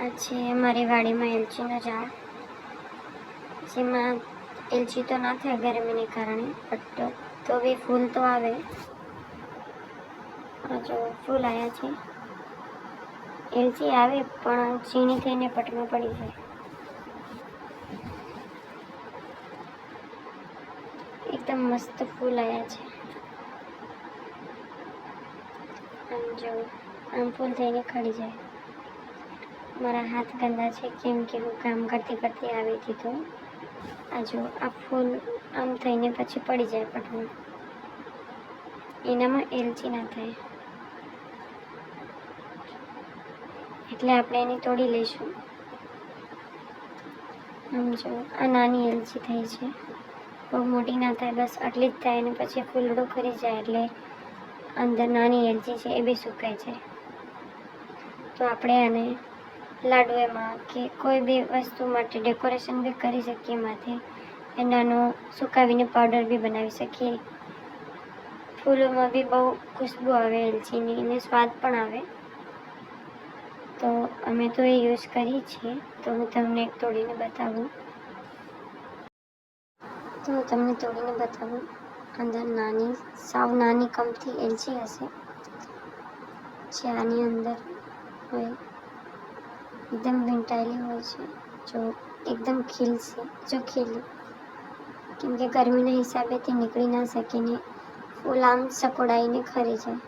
આ છે મારી વાડીમાં એલચીનો ઝાડ. જેમાં એલચી તો ના થાય ગરમીને કારણે બટ તો બી ફૂલ તો આવે. જો ફૂલ આવ્યા છે. એલચી આવે, પણ ઝીણી થઈને પટમાં પડી જાય. એકદમ મસ્ત ફૂલ આવ્યા છે. આમ જો, આમ ફૂલ થઈને ખડી જાય. મારા હાથ ગંદા છે, કેમ કે હું કામ કરતી કરતી આવી હતી તો. આ જો, આ ફૂલ આમ થઈને પછી પડી જાય પટલું એનામાં એલચી ના થાય. એટલે આપણે એને તોડી લઈશું. આમ જો, આ નાની એલચી થઈ છે. બહુ મોટી ના થાય, બસ આટલી જ થાય અને પછી ફૂલડું ખરી જાય એટલે અંદર નાની એલચી છે એ બી સુકાઈ જાય. તો આપણે આને લાડુ એમાં કે કોઈ બી વસ્તુ માટે ડેકોરેશન બી કરી શકીએ માથે એનાનો સુકાવીને પાવડર બી બનાવી શકીએ. ફૂલોમાં બી બહુ ખુશ્બુ આવે, એલચીની અને સ્વાદ પણ આવે. તો અમે તો એ યુઝ કરીએ છીએ. તો હું તમને એક તોડીને બતાવું. તો હું તમને તોડીને બતાવું. અંદર નાની, સાવ નાની કમથી એલચી હશે. જે આની અંદર હોય. એકદમ વીંટાયેલી હોય છે. જો એકદમ ખીલશે જો ખીલી. કેમ કે ગરમીના હિસાબે તે નીકળી ના શકે ને ફૂલ આમ સકોડાઈને ખરી જાય